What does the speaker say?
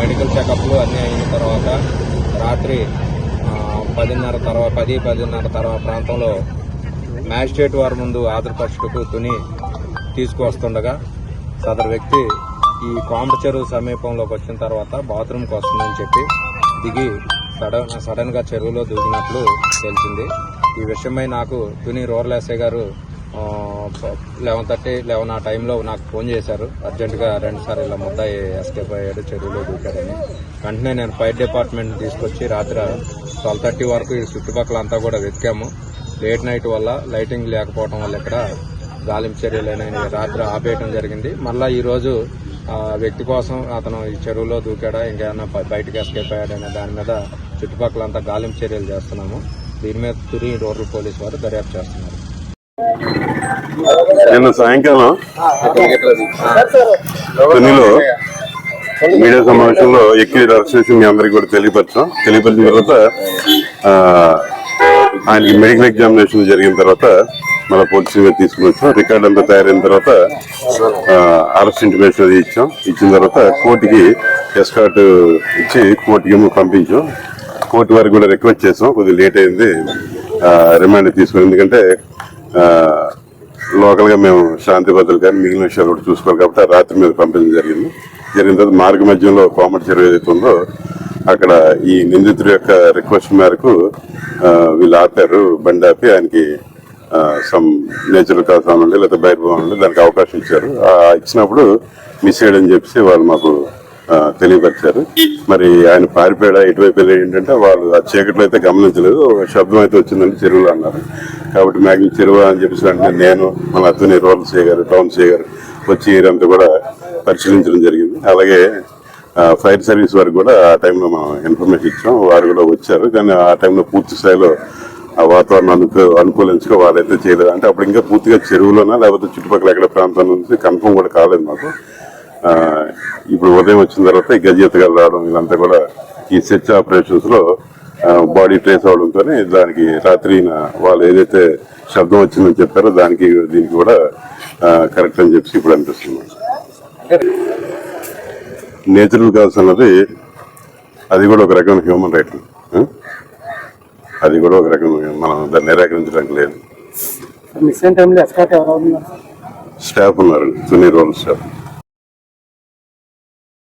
Medical చెకప్లు అన్నీ అయిన తర్వాత రాత్రి పదిన్నర తర్వాత పది పదిన్నర తర్వాత ప్రాంతంలో మ్యాజిస్ట్రేట్ వారి ముందు ఆధారపరచుటకు తుని తీసుకువస్తుండగా సదరు వ్యక్తి ఈ కోంబ చెరువు సమీపంలోకి వచ్చిన తర్వాత బాత్రూమ్కి వస్తుందని చెప్పి దిగి సడన్ సడన్గా చెరువులో దూకినట్లు తెలిసింది. ఈ విషయమై నాకు తుని రూరల్ ఎస్ఐ గారు లెవెన్ థర్టీ లెవెన్ ఆ టైంలో నాకు ఫోన్ చేశారు. అర్జెంటుగా రెండు సార్లు ఇలా ముద్ద ఎస్కేప్ అయ్యాడు చెరువులో దూకాడని. వెంటనే నేను ఫైర్ డిపార్ట్మెంట్ తీసుకొచ్చి రాత్రి ట్వెల్వ్ థర్టీ వరకు ఈ చుట్టుపక్కల అంతా కూడా వెతికాము. లేట్ నైట్ వల్ల లైటింగ్ లేకపోవడం వల్ల ఇక్కడ గాలింపు చర్యలు అనేవి రాత్రి ఆపేయటం జరిగింది. మళ్ళీ ఈరోజు ఆ వ్యక్తి కోసం అతను ఈ చెరువులో దూకాడా ఇంకేమన్నా బయటకు ఎస్కేప్ అయ్యాడనే దాని మీద చుట్టుపక్కల అంతా గాలింపు చర్యలు చేస్తున్నాము. దీని మీద తురి రూరల్ పోలీస్ వారు దర్యాప్తు చేస్తున్నారు. నిన్న సాయంకాలం తునిలో మీడియా సమావేశంలో ఎక్కి అరెస్ట్ చేసి మీ అందరికి కూడా తెలియపరచాం. తెలియపరిచిన తర్వాత ఆయనకి మెడికల్ ఎగ్జామినేషన్ జరిగిన తర్వాత మళ్ళీ పోలీస్ తీసుకుని వచ్చాం. రికార్డ్ అంతా తయారైన తర్వాత అరెస్ట్ ఇంటిమేషన్ అది ఇచ్చాం. ఇచ్చిన తర్వాత కోర్టుకి ఎస్కాట్ ఇచ్చి కోర్టుకి పంపించాం. కోర్టు వారికి కూడా రిక్వెస్ట్ చేసాం. కొద్దిగా లేట్ అయింది. రిమాండ్ తీసుకుని ఎందుకంటే లోకల్గా లోకల్గా మేము శాంతి భద్రతలు కానీ మిగిలిన విషయాలు కూడా చూసుకోవాలి కాబట్టి ఆ రాత్రి మీద పంపించడం జరిగింది. జరిగిన తర్వాత మార్గ మధ్యంలో కోమటి చెరువు ఏదైతే ఉందో అక్కడ ఈ నిందితుడి యొక్క రిక్వెస్ట్ మేరకు వీళ్ళు ఆపారు బండి ఆపి ఆయనకి సమ్ నేచురల్ కాస్ ఉండి లేకపోతే బయట ఉండి దానికి అవకాశం ఇచ్చారు. ఇచ్చినప్పుడు మిస్ చేయడం చెప్పేసి వాళ్ళు మాకు తెలియపరిచారు. మరి ఆయన పారిపోయాడా ఎటువైపు వెళ్ళాడు ఏంటంటే వాళ్ళు ఆ చీకట్లో అయితే గమనించలేదు ఒక శబ్దం అయితే వచ్చిందని చెరువులో అన్నారు. కాబట్టి మ్యాక్సిమం చెరువు అని చెప్పేసి అంటే నేను మన అతని రోల్ చేయగారు టౌన్ చేయగారు వచ్చి ఏరంతా కూడా పరిశీలించడం జరిగింది. అలాగే ఫైర్ సర్వీస్ వారికి కూడా ఆ టైంలో మనం ఇన్ఫర్మేషన్ ఇచ్చాం. వారు కూడా వచ్చారు. కానీ ఆ టైంలో పూర్తి స్థాయిలో ఆ వాతావరణం అనుకూ అనుకూలించుకో వాళ్ళైతే చేయలేదు. అంటే అప్పుడు ఇంకా పూర్తిగా చెరువులోనా లేకపోతే చుట్టుపక్కల ఎక్కడ ప్రాంతం నుంచి కన్ఫర్మ్ కూడా కాలేదు మాకు. ఇప్పుడు ఉదయం వచ్చిన తర్వాత ఈ గజెత్తగాలు రావడం ఇదంతా కూడా ఈ సెర్చ్ ఆపరేషన్స్లో బాడీ ట్రేస్ అవడంతో దానికి రాత్రి వాళ్ళు ఏదైతే శబ్దం వచ్చిందని చెప్పారో దానికి దీనికి కూడా కరెక్ట్ అని చెప్పి ఇప్పుడు అనిపిస్తుంది. నేచురల్ కాల్స్ అన్నది అది కూడా ఒక రకమైన హ్యూమన్ రైట్ అది కూడా ఒక రకమైన మనం దాన్ని నిరాకరించడానికి లేదు. స్టాఫ్ ఉన్నారు? Tuni role staff